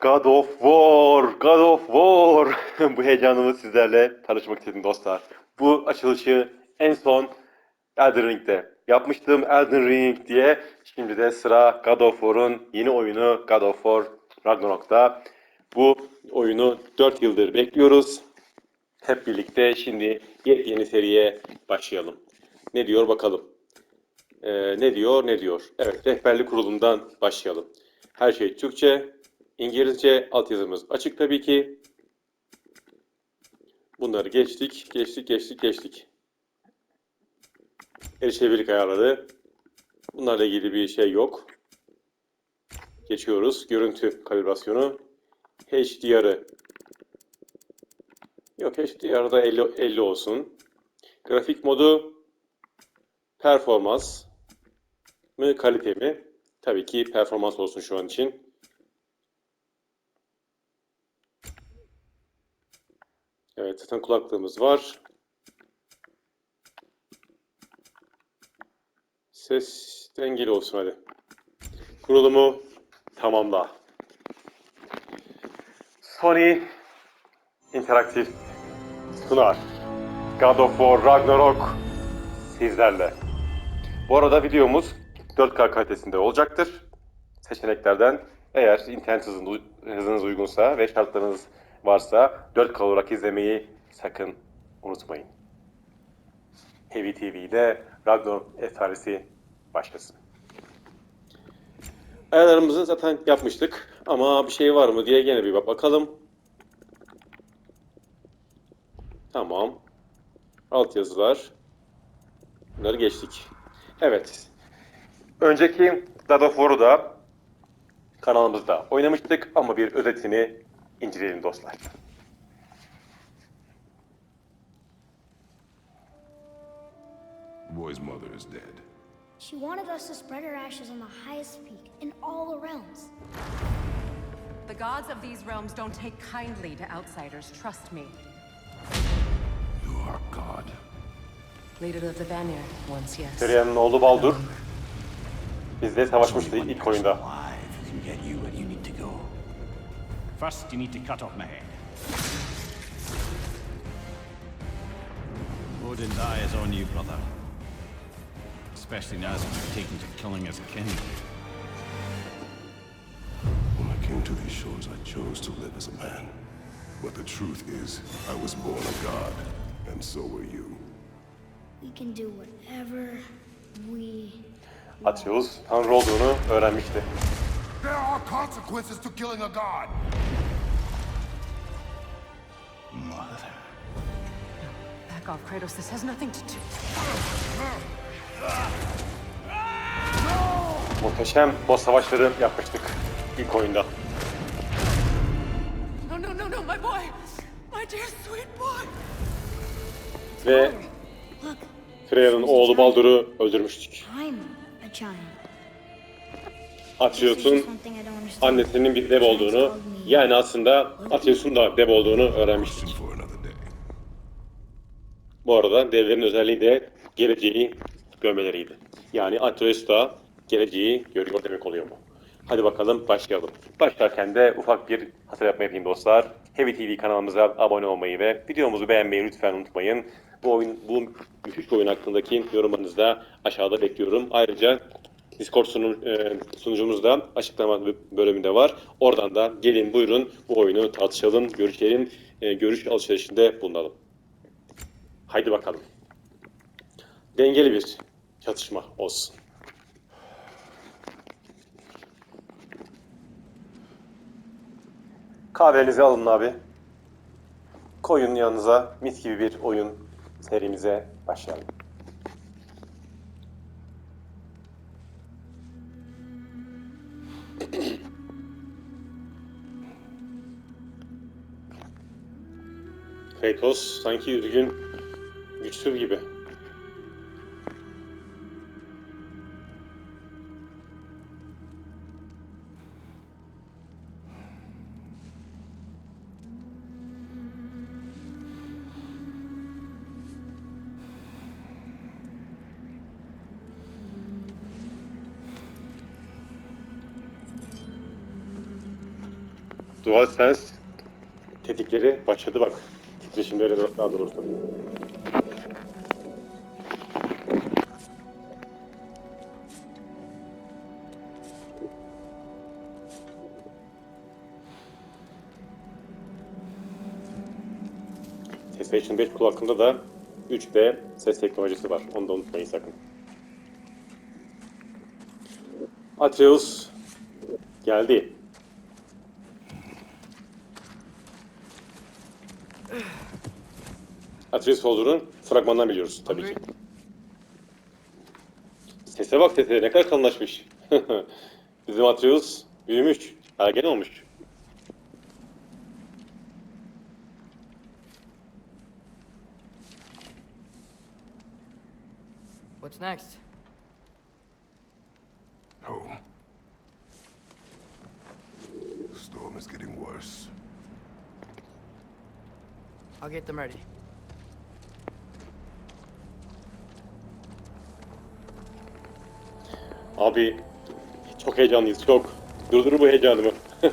God of War, God of War. Bu heyecanımı sizlerle tanışmak istedim dostlar. Bu açılışı en son Elden Ring'de yapmıştım. Elden Ring diye. Şimdi de sıra God of War'un yeni oyunu God of War Ragnarok'ta. Bu oyunu 4 yıldır bekliyoruz. Hep birlikte şimdi yepyeni seriye başlayalım. Ne diyor bakalım. Ee, ne diyor, ne diyor? Evet, rehberlik kurulundan başlayalım. Her şey Türkçe, İngilizce altyazımız açık tabii ki. Bunları geçtik, geçtik, geçtik, geçtik. Erişebilirlik ayarları. Bunlarla ilgili bir şey yok. Geçiyoruz. Görüntü kalibrasyonu. HDR'ı. Yok HDR'da 50, 50 olsun. Grafik modu performans mı kalite mi? Tabii ki performans olsun şu an için. Evet zaten kulaklığımız var. Ses dengeli olsun hadi. Kurulumu tamamla. Sony Interaktif sunar. God of War Ragnarok sizlerle. Bu arada videomuz 4K kalitesinde olacaktır. Seçeneklerden eğer internet hızınız, uygunsa ve şartlarınız varsa 4K olarak izlemeyi sakın unutmayın. Heavy TV'de Ragnarok efsanesi başlasın. Ayarlarımızı zaten yapmıştık ama bir şey var mı diye gene bir bak bakalım. Tamam. Alt yazılar. Bunları geçtik. Evet. Önceki God of War'u da kanalımızda oynamıştık ama bir özetini inceleyelim dostlar. Boy's mother is dead. She wanted us to spread her ashes on the highest peak in all the realms. The gods of these realms don't take kindly to outsiders, trust me. You are God. Leader of the Vanir, once yes. Tyrion oğlu Baldur bizle savaşmıştı Only one ilk person oyunda. First, you need to cut off my head. Odin's eye is on you, brother. Especially now that you've taken to killing his kin. When I came to these shores, I chose to live as a man. But the truth is, I was born a god, and so were you. We can do whatever we Atreus Tanrı olduğunu öğrenmişti. There are consequences to killing a god! Back off, Kratos. This has nothing to do. Muhteşem boss savaşları yapmıştık ilk oyunda. No, no, no, no, my boy! My dear sweet boy! Ve. Freya'nın oğlu Baldur'u öldürmüştük. I'm a giant. Atreus'un annesinin bir dev olduğunu, yani aslında Atreus'un da dev olduğunu öğrenmiştik. Bu arada devlerin özelliği de geleceği görmeleriydi. Yani Atreus da geleceği görüyor demek oluyor bu. Hadi bakalım başlayalım. Başlarken de ufak bir hatırlatma yapayım dostlar. Heavy TV kanalımıza abone olmayı ve videomuzu beğenmeyi lütfen unutmayın. Bu oyun, bu müthiş oyun hakkındaki yorumlarınızı da aşağıda bekliyorum. Ayrıca Discord sunu, e, sunucumuz açıklama bölümünde var. Oradan da gelin buyurun bu oyunu tartışalım, görüşelim, e, görüş alışverişinde bulunalım. Haydi bakalım. Dengeli bir çatışma olsun. Kahvenizi alın abi. Koyun yanınıza mis gibi bir oyun serimize başlayalım. Kratos sanki üzgün, Sır gibi. DualSense tetikleri başladı bak. Titreşimlere daha doğrusu. PlayStation 5 kulaklığında da 3D ses teknolojisi var. Onu da unutmayın sakın. Atreus geldi. Atreus olduğunu fragmandan biliyoruz tabii ki. Sese bak sese ne kadar kalınlaşmış. Bizim Atreus büyümüş, ergen olmuş. What's next? Home. The storm is getting worse. I'll get them ready. Abi çok heyecanlıyız çok. Durdur bu heyecanımı.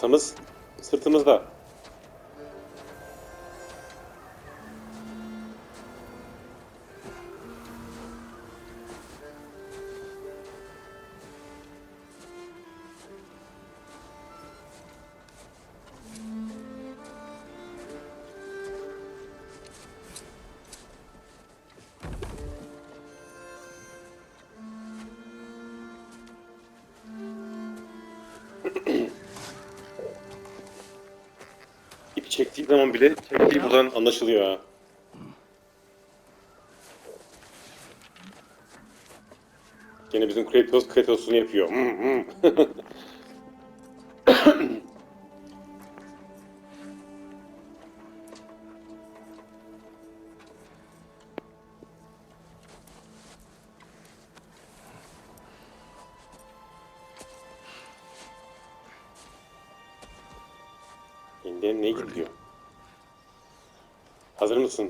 Baltamız sırtımızda. İp çektiği zaman bile çektiği buradan anlaşılıyor ha. Gene bizim Kratos Kratos'unu yapıyor.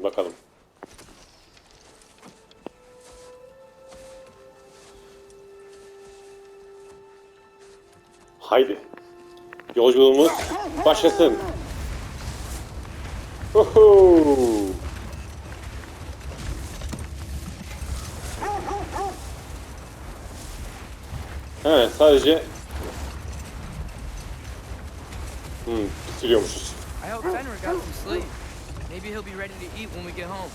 Bakalım? Haydi. Yolculuğumuz başlasın. Uhu. He sadece Hmm, bitiriyormuşuz. Maybe he'll be ready to eat when we get home.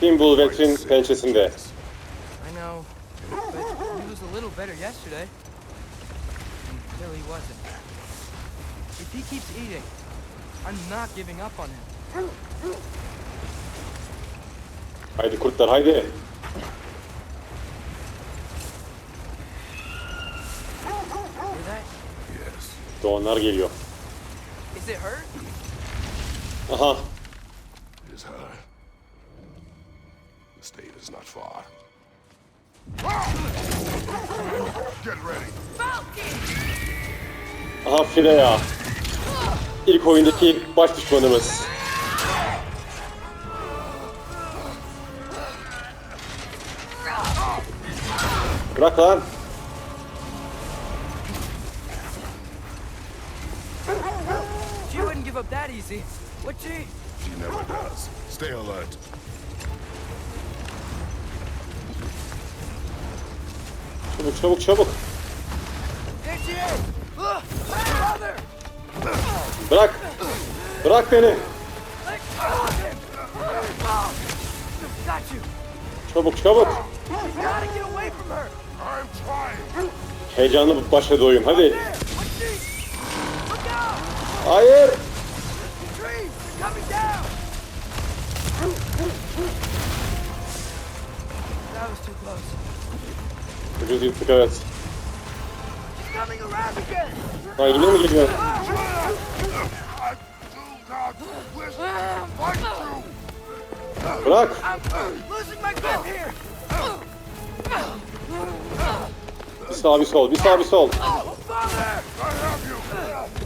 Fimbul Vetrin pençesinde. I know, but he was a little better yesterday. Until he wasn't. If he keeps eating, I'm not giving up on him. Haydi kurtlar haydi. Doğanlar geliyor. Is it hurt? Aha. It is her. The state is not far. Get ready. Aha Freya. İlk oyundaki baş düşmanımız. Bırak lan. She wouldn't give up that easy, would she? She never does. Stay alert. Çabuk çabuk çabuk. Bırak. Bırak beni. Çabuk çabuk. You gotta get away from Ucuz yırttık evet. Ha yine mi geliyor? Bırak. Bir sağ bir sol. Bir sağ bir sol.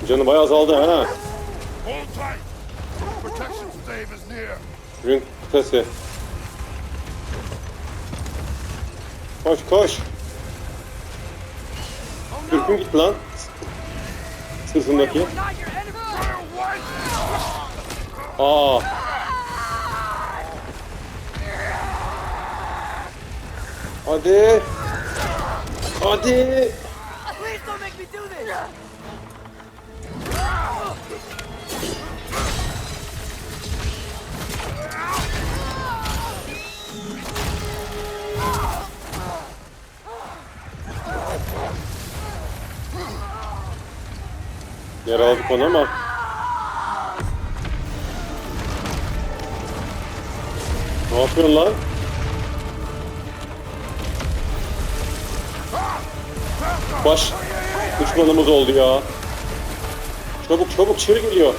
Canı bayağı azaldı ha. Ürün kutası. Koş koş. Türk'ün gitti lan. Sırtındaki. Not your enemy. Aa. Hadi. Hadi. Yaraladık onu ama. Ne yapıyorsun lan? Baş düşmanımız oldu ya. Çabuk çabuk çevir geliyor.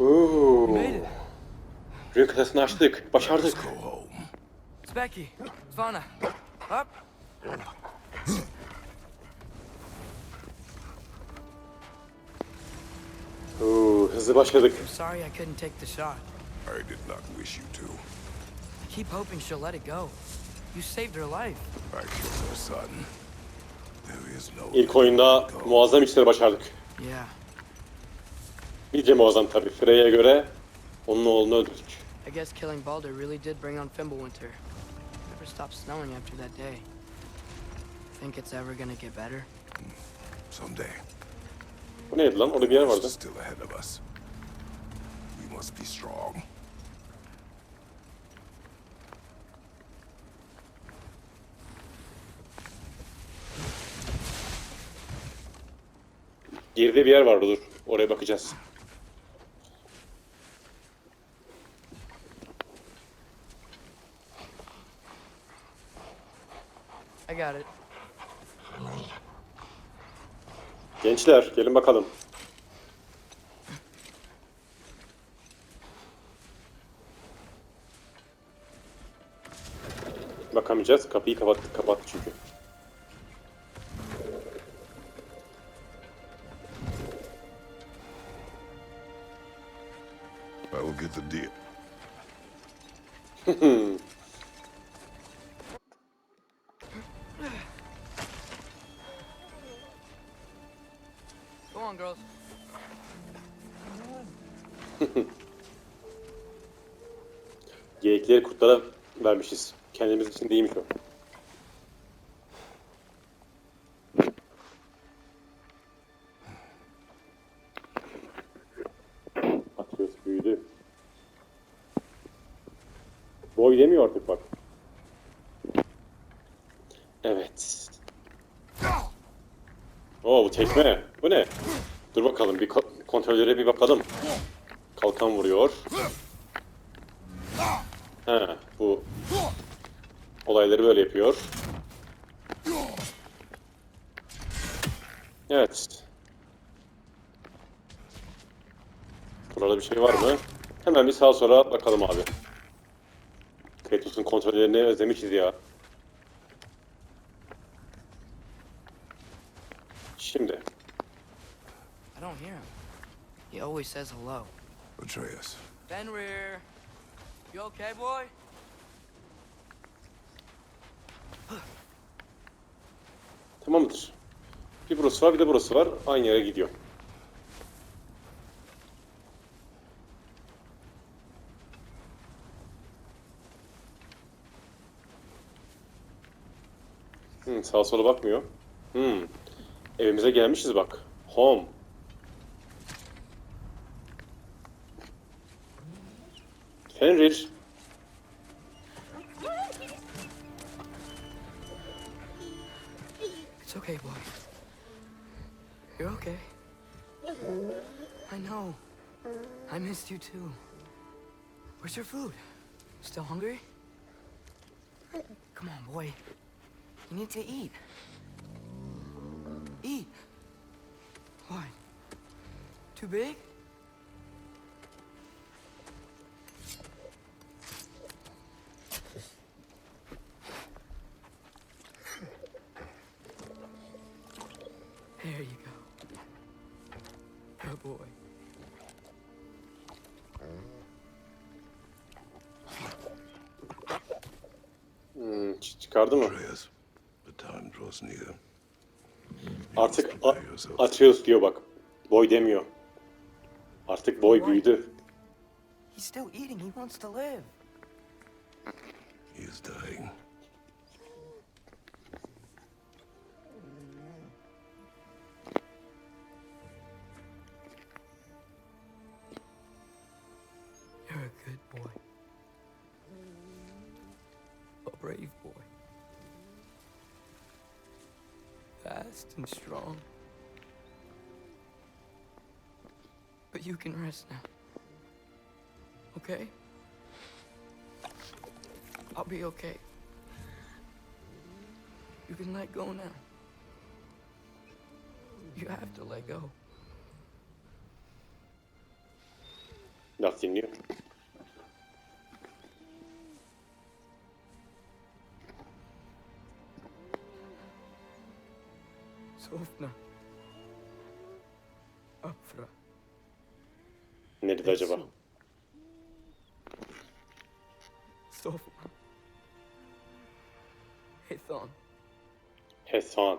Oo. Ürün kasasını açtık. Başardık. It's Becky. Svana. Up. Oo, hızlı başladık. I'm sorry I couldn't take the shot. I did not wish you to. I keep hoping she'll let it go. You saved her life. I killed her son. There is no İlk oyunda muazzam işleri başardık. Yeah. Bizce muazzam tabii. Freya'ya göre onun oğlunu öldürdük. I guess killing Balder really did bring on Fimbulwinter. Stopped snowing after that day. Think it's ever gonna get better? someday. Bu neydi lan? Orada bir yer vardı. Still ahead of us. We must be strong. Geride bir yer vardı dur. Oraya bakacağız. Got it. Gençler gelin bakalım. Bakamayacağız. Kapıyı kapattık. Kapattı çünkü. I will get the deal. Kurtlara vermişiz. Kendimiz için değilmiş o. Atıyoruz büyüdü. Boy demiyor artık bak. Evet. Oo bu tekme. Bu ne? Dur bakalım bir ko- kontrollere bir bakalım. Olayları böyle yapıyor. Evet. Burada bir şey var mı? Hemen bir sağa sola bakalım abi. Kratos'un kontrollerini özlemişiz ya. Şimdi. I don't hear him. He always says hello. Atreus. Fenrir. You okay, boy? Tamamdır. Bir burası var bir de burası var. Aynı yere gidiyor. Hmm, sağa sola bakmıyor. Hmm. Evimize gelmişiz bak. Home. Fenrir. Okay, boy. You're okay. I know. I missed you too. Where's your food? Still hungry? Come on, boy. You need to eat. Eat. What? Too big? Çıkardı mı? Atreus, the time draws near. You must Artık A-. Atreus diyor bak. Boy demiyor. Artık boy büyüdü. He's still eating. He wants to live. He is dying. Strong. But you can rest now. Okay? I'll be okay. You can let go now. You have to let go. Nothing dinliyor. Sofna. Afra. Ne dedi acaba? Sofna. Hethon. Hesan.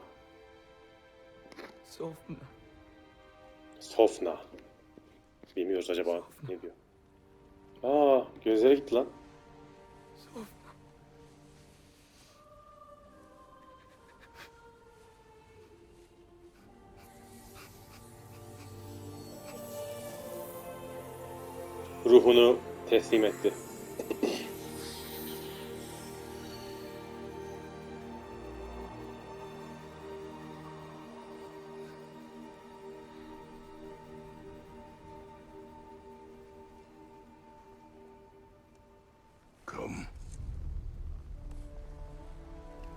Sofna. Sofna. Bilmiyoruz acaba ne diyor. Aa gözleri gitti lan. Ruhunu teslim etti.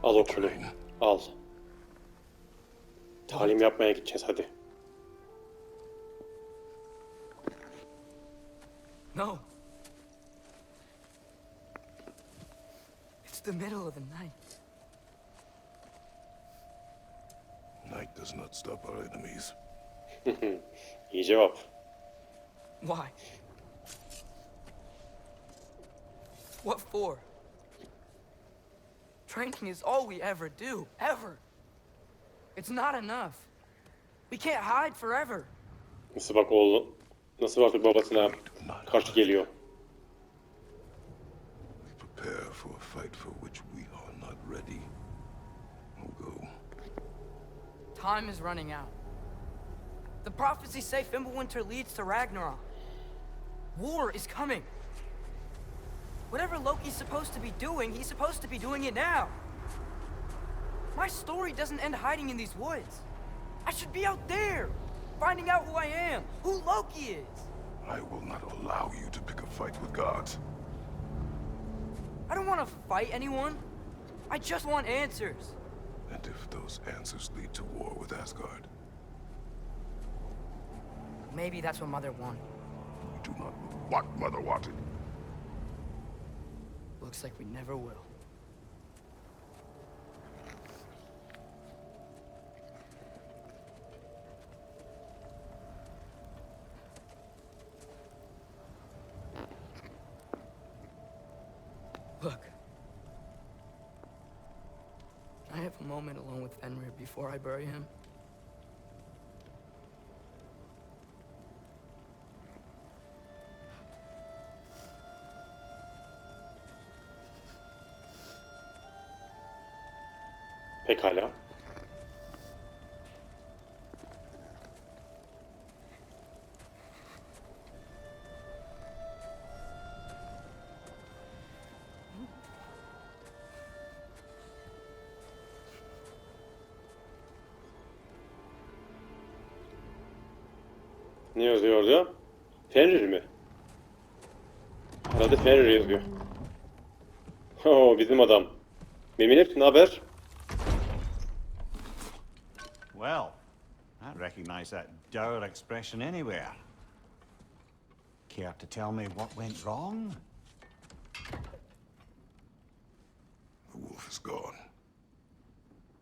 Al okunu. Al. Talim yapmaya gideceğiz hadi. No. It's the middle of the night. Night does not stop our enemies. İyi cevap. Why? What for? Training is all we ever do, ever. It's not enough. We can't hide forever. Nasıl bak oğlu, nasıl baktık babasına karşı geliyor. We prepare for a fight for which we are not ready. We'll go. Time is running out. The prophecies say Fimbulwinter leads to Ragnarok. War is coming. Whatever Loki's supposed to be doing, he's supposed to be doing it now. My story doesn't end hiding in these woods. I should be out there, finding out who I am, who Loki is. I will not allow you to pick a fight with gods. I don't want to fight anyone. I just want answers. And if those answers lead to war with Asgard, Maybe that's what Mother wanted. we do not know what Mother wanted. Looks like we never will. Fenrir before I bury him? Pekala. Fenrir mi? Arada Fenrir yazıyor. Oo bizim adam. Mimir ne haber? Well, I recognize that dour expression anywhere. Care to tell me what went wrong? The wolf is gone.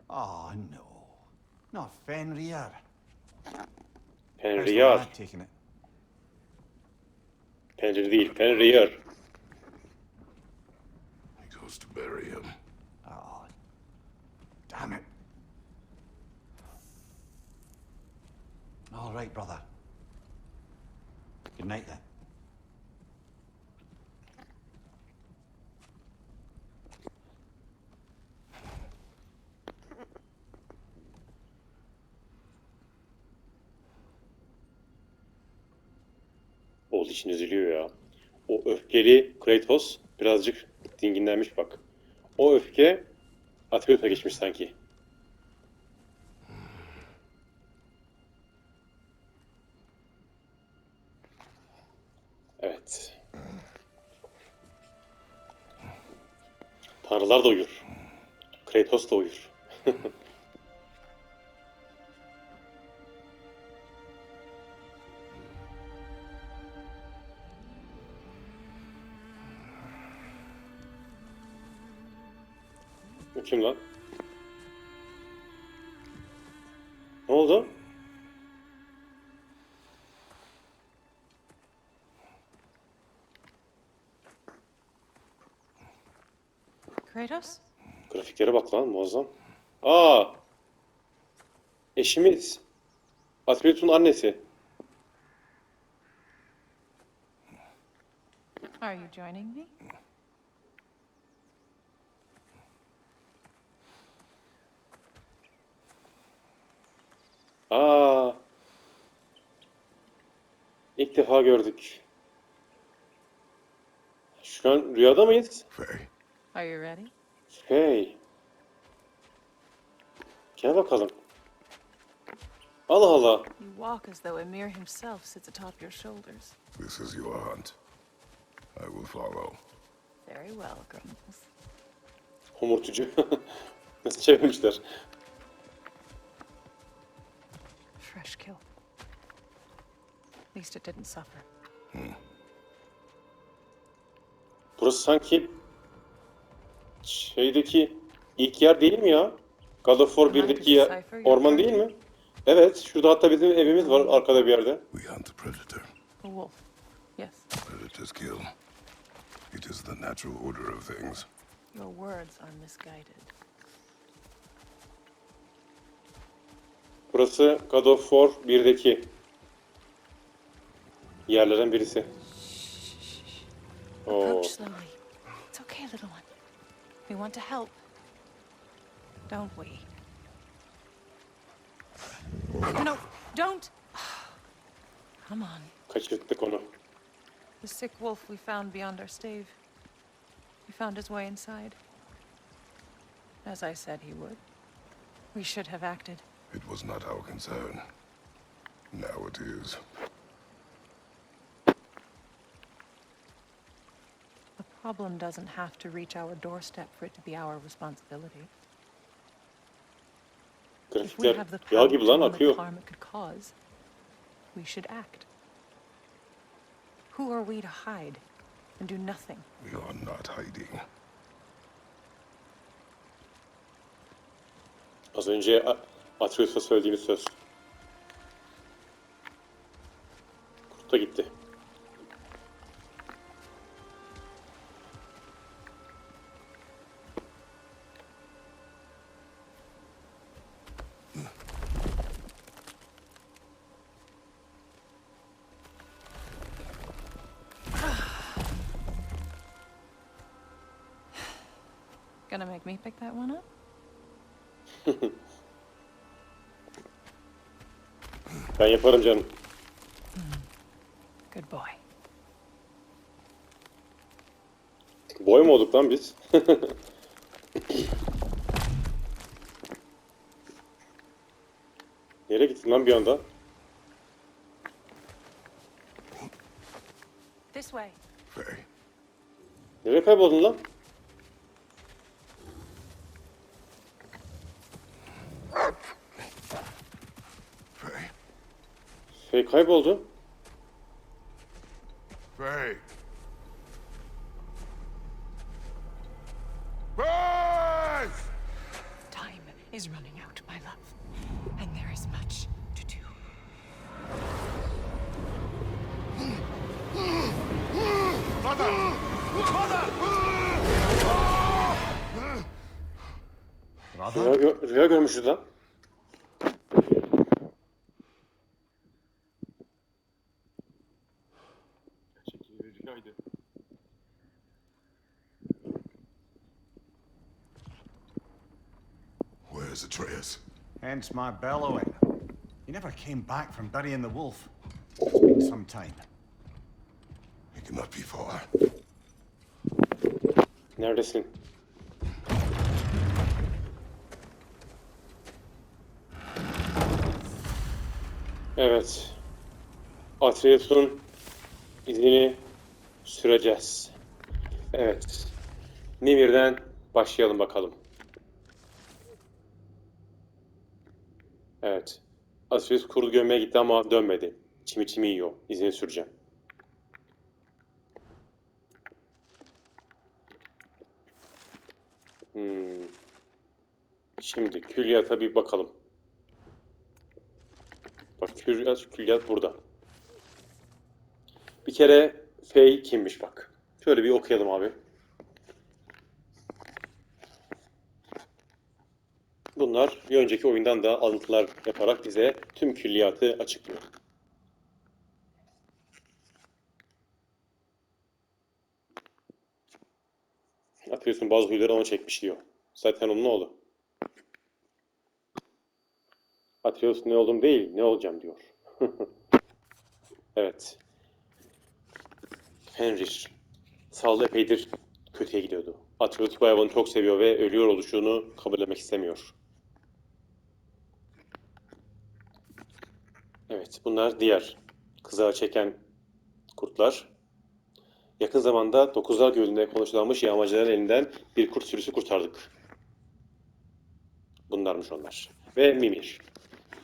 Oh, no. Not Fenrir. Lad taking it? Fenrir değil, Fenriyar. He goes to bury him. Oh, damn it. All right, brother. Good night then. Oğul için üzülüyor ya. O öfkeli Kratos birazcık dinginlenmiş bak. O öfke Atreus'a geçmiş sanki. Evet. Tanrılar da uyur. Kratos da uyur. kim lan? Ne oldu? Kratos? Grafiklere bak lan muazzam. Aa! Eşimiz. Atreus'un annesi. Are you joining me? Aa! İlk defa gördük. Şu an rüyada mıyız? Faye, Are you ready? Hey. Gel bakalım. Allah Allah. You walk as though Emir himself sits atop your shoulders. this is your hunt. I will follow. Very well, Grumbles. Homurtucu. Nasıl çevirmişler? Fresh kill. At least it didn't suffer. Burası sanki şeydeki ilk yer değil mi ya? God of War 1'deki yer, orman değil mi? Evet, şurada hatta bizim evimiz var arkada bir yerde. We hunt the predator. A wolf. Yes. Predators kill. It is the natural order of things. Your words are misguided. Burası God of War 1'deki yerlerden birisi. Oo, Approach slowly. It's okay, little one. We want to help. Don't we? No, don't! Come on. kaçırttık onu. The sick wolf we found beyond our stave. He found his way inside. As I said he would. We should have acted. It was not our concern. Now it is. The problem doesn't have to reach our doorstep for it to be our responsibility. If we have the yağ power to the harm it could cause, we should act. Who are we to hide and do nothing? We are not hiding. Az önce A- Atreus'a söylediğimiz söz. Kurt da gitti. Gonna make me pick that one Ben yaparım canım. Good boy. Boy mu olduk lan biz? Nereye gittin lan bir anda? This way. Nereye kayboldun lan? Fey kayboldu. Faye! Faye! Time is running out, my love. And there is much to do. Brother? Rüya, gö- rüya görmüşüz lan. Where's Atreus? Hence my bellowing. He never came back from burying the wolf. It's been some time. He cannot be far. Neredesin? Evet. Atreus'un izini süreceğiz. Evet. Nimir'den başlayalım bakalım. Evet. Atreus kurdu gömmeye gitti ama dönmedi. Çimi çimi yiyor. İzini süreceğim. Hmm. Şimdi külliyata bir bakalım. Bak külliyat, külliyat burada. Bir kere Fey kimmiş bak. Şöyle bir okuyalım abi. Bunlar bir önceki oyundan da alıntılar yaparak bize tüm külliyatı açıklıyor. Atıyorsun bazı huyları ona çekmiş diyor. Zaten onun oğlu. Atreus ne oldum değil, ne olacağım diyor. evet. Fenrir. Sağlığı epeydir kötüye gidiyordu. Atreus bu hayvanı çok seviyor ve ölüyor oluşunu kabullemek istemiyor. Evet, bunlar diğer kızağı çeken kurtlar. Yakın zamanda Dokuzlar Gölü'nde konuşlanmış yağmacıların elinden bir kurt sürüsü kurtardık. Bunlarmış onlar. Ve Mimir.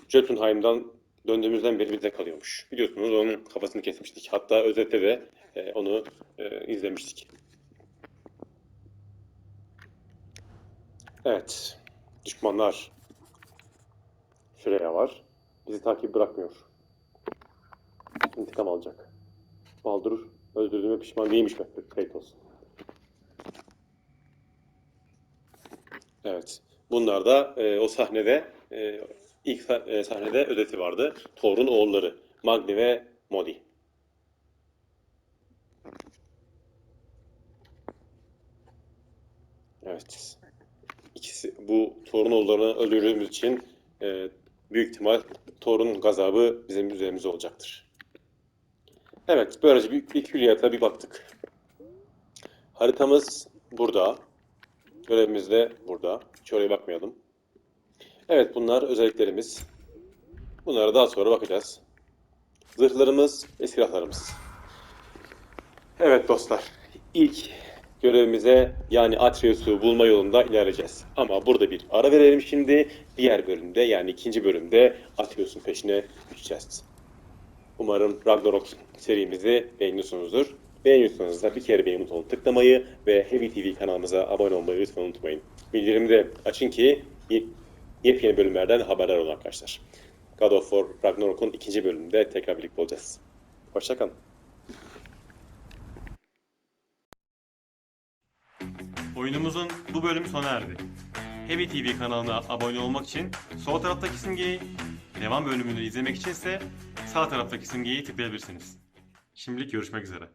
Jotunheim'dan döndüğümüzden beri bize kalıyormuş. Biliyorsunuz onun kafasını kesmiştik. Hatta özette de e, onu e, izlemiştik. Evet. Düşmanlar. Freya var. Bizi takip bırakmıyor. İntikam alacak. Baldur öldürdüğüme pişman değilmiş. Kayıt olsun. Evet. Bunlar da e, o sahnede e, ilk e, sahnede özeti vardı. Thor'un oğulları. Magni ve Modi. Evet. İkisi bu Thor'un oğullarını öldürdüğümüz için e, büyük ihtimal Thor'un gazabı bizim üzerimize olacaktır. Evet, böylece bir, bir külliyata bir baktık. Haritamız burada. Görevimiz de burada. Hiç oraya bakmayalım. Evet, bunlar özelliklerimiz. Bunlara daha sonra bakacağız. Zırhlarımız ve silahlarımız. Evet dostlar, ilk görevimize yani Atreus'u bulma yolunda ilerleyeceğiz. Ama burada bir ara verelim şimdi. Diğer bölümde yani ikinci bölümde Atreus'un peşine düşeceğiz. Umarım Ragnarok serimizi beğeniyorsunuzdur. Beğeniyorsanız da bir kere beğeni butonuna tıklamayı ve Heavy TV kanalımıza abone olmayı lütfen unutmayın. Bildirimi de açın ki ye- yepyeni bölümlerden haberdar olun arkadaşlar. God of War Ragnarok'un ikinci bölümünde tekrar birlikte olacağız. Hoşçakalın. Oyunumuzun bu bölümü sona erdi. Heavy TV kanalına abone olmak için sol taraftaki simgeyi, devam bölümünü izlemek içinse sağ taraftaki simgeyi tıklayabilirsiniz. Şimdilik görüşmek üzere.